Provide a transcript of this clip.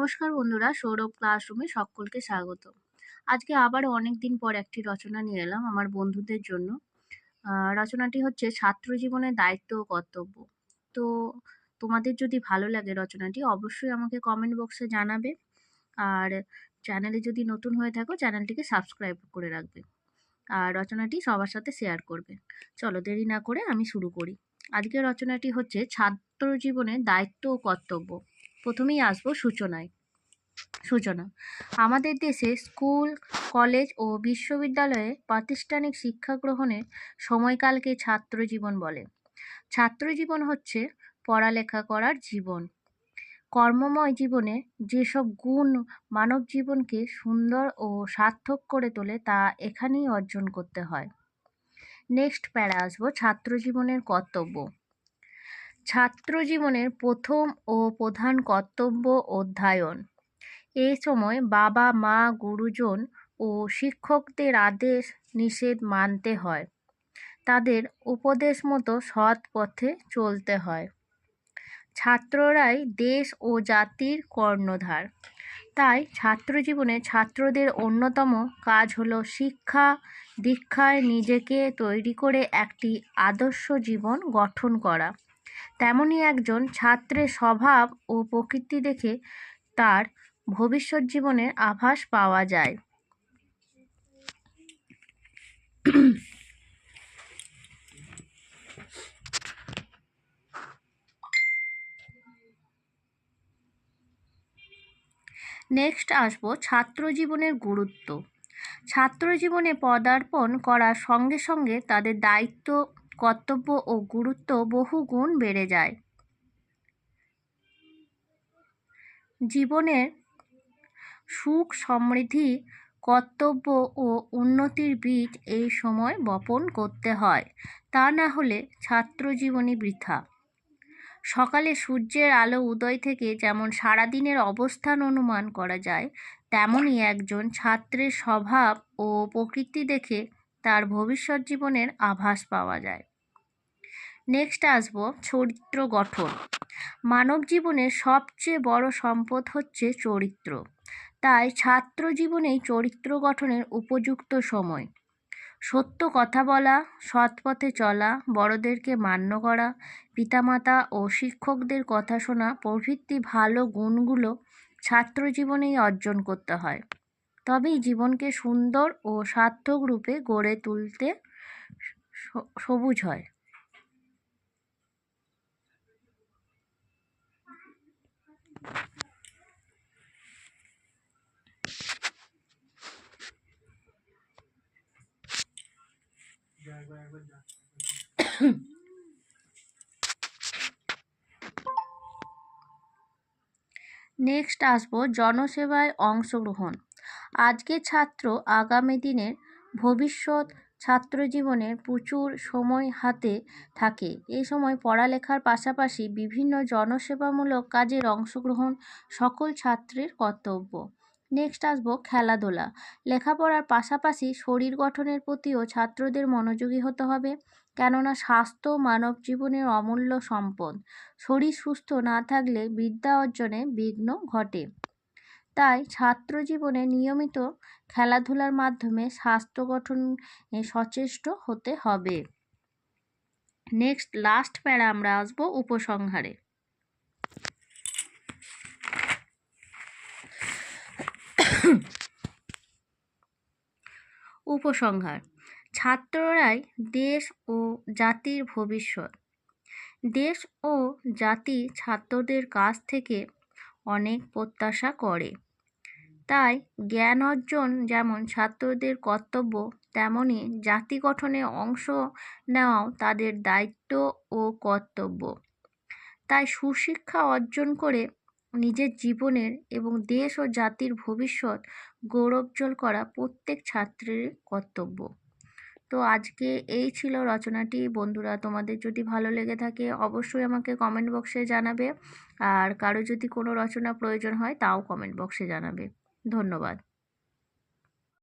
নমস্কার বন্ধুরা, সৌরভ ক্লাসরুমে সকলকে স্বাগত। আজকে আবারও অনেক দিন পর একটি রচনা নিয়ে এলাম আমার বন্ধুদের জন্য। রচনাটি হচ্ছে ছাত্র জীবনের দায়িত্ব ও কর্তব্য। তো তোমাদের যদি ভালো লাগে রচনাটি, অবশ্যই আমাকে কমেন্ট বক্সে জানাবে। আর চ্যানেলে যদি নতুন হয়ে থাকো চ্যানেলটিকে সাবস্ক্রাইব করে রাখবে। আর রচনাটি সবার সাথে শেয়ার করবে। চলো দেরি না করে আমি শুরু করি। আজকের রচনাটি হচ্ছে, ছাত্র জীবনের দায়িত্ব ও কর্তব্য। প্রথমেই আসব সূচনায়। সূচনা। আমাদের দেশে স্কুল, কলেজ ও বিশ্ববিদ্যালয়ে প্রাতিষ্ঠানিক শিক্ষা গ্রহণের সময়কালকে ছাত্র জীবন বলে। ছাত্র জীবন হচ্ছে পড়ালেখা করার জীবন। কর্মময় জীবনে যেসব গুণ মানব জীবনকে সুন্দর ও সার্থক করে তোলে তা এখানেই অর্জন করতে হয়। নেক্সট প্যারা আসব ছাত্র জীবনের কর্তব্য। ছাত্র জীবনের প্রথম ও প্রধান কর্তব্য অধ্যয়ন। এই সময় বাবা, মা, গুরুজন ও শিক্ষকদের আদেশ নিষেধ মানতে হয়। তাদের উপদেশ মতো সৎ পথে চলতে হয়। ছাত্ররাই দেশ ও জাতির কর্ণধার। তাই ছাত্র জীবনে ছাত্রদের অন্যতম কাজ হলো শিক্ষা, দীক্ষায় নিজেকে তৈরি করে একটি আদর্শ জীবন গঠন করা। তেমনই একজন ছাত্রের স্বভাব ও প্রকৃতি দেখে তার ভবিষ্যৎ জীবনের আভাস পাওয়া যায়। নেক্সট আসব ছাত্র জীবনের গুরুত্ব। ছাত্র জীবনে পদার্পণ করার সঙ্গে সঙ্গে তাদের দায়িত্ব কর্তব্য ও গুরুত্ব বহু গুণ বেড়ে যায়। জীবনের সুখ সমৃদ্ধি, কর্তব্য ও উন্নতির বীজ এই সময় বপন করতে হয়। তা না হলে ছাত্র জীবনী বৃথা। সকালে সূর্যের আলো উদয় থেকে যেমন সারাদিনের অবস্থান অনুমান করা যায়, তেমনই একজন ছাত্রের স্বভাব ও প্রকৃতি দেখে তার ভবিষ্যৎ জীবনের আভাস পাওয়া যায়। নেক্সট আসব চরিত্র গঠন। মানব জীবনের সবচেয়ে বড় সম্পদ হচ্ছে চরিত্র। তাই ছাত্র জীবনেই চরিত্র গঠনের উপযুক্ত সময়। সত্য কথা বলা, সৎ পথে চলা, বড়দেরকে মান্য করা, পিতামাতা ও শিক্ষকদের কথা শোনা প্রভৃতি ভালো গুণগুলো ছাত্র জীবনেই অর্জন করতে হয়। তবেই জীবনকে সুন্দর ও সার্থক রূপে গড়ে তুলতে সবুজ হয়। নেক্সট আসব জনসেবায় অংশগ্রহণ। আজকে ছাত্র আগামী দিনের ভবিষ্যৎ ছাত্র জীবনের প্রচুর সময় হাতে থাকে। এই সময় পড়ালেখার পাশাপাশি বিভিন্ন জনসেবামূলক কাজের অংশগ্রহণ সকল ছাত্রের কর্তব্য। নেক্সট আসব খেলাধুলা। লেখাপড়ার পাশাপাশি শরীর গঠনের প্রতিও ছাত্রদের মনোযোগী হতে হবে, কেননা স্বাস্থ্য মানব জীবনের অমূল্য সম্পদ। শরীর সুস্থ না থাকলে বিদ্যা অর্জনে বিঘ্ন ঘটে। তাই ছাত্র জীবনে নিয়মিত খেলাধুলার মাধ্যমে স্বাস্থ্য গঠন সচেষ্ট হতে হবে। নেক্সট, লাস্ট প্যারা আমরা আসব উপসংহারে। উপসংহার, ছাত্ররাই দেশ ও জাতির ভবিষ্যৎ। দেশ ও জাতি ছাত্রদের কাছ থেকে অনেক প্রত্যাশা করে। তাই জ্ঞান অর্জন যেমন ছাত্রদের কর্তব্য তেমনই জাতি গঠনে অংশ নেওয়াও তাদের দায়িত্ব ও কর্তব্য। তাই সুশিক্ষা অর্জন করে নিজের জীবনের এবং দেশ ও জাতির ভবিষ্যৎ গৌরবজ্জ্বল করা প্রত্যেক ছাত্রের কর্তব্য। তো আজকে এই ছিল রচনাটি। বন্ধুরা, তোমাদের যদি ভালো লেগে থাকে, অবশ্যই আমাকে কমেন্ট বক্সে জানাবে। আর কারও যদি কোনো রচনা প্রয়োজন হয়, তাও কমেন্ট বক্সে জানাবে। ধন্যবাদ।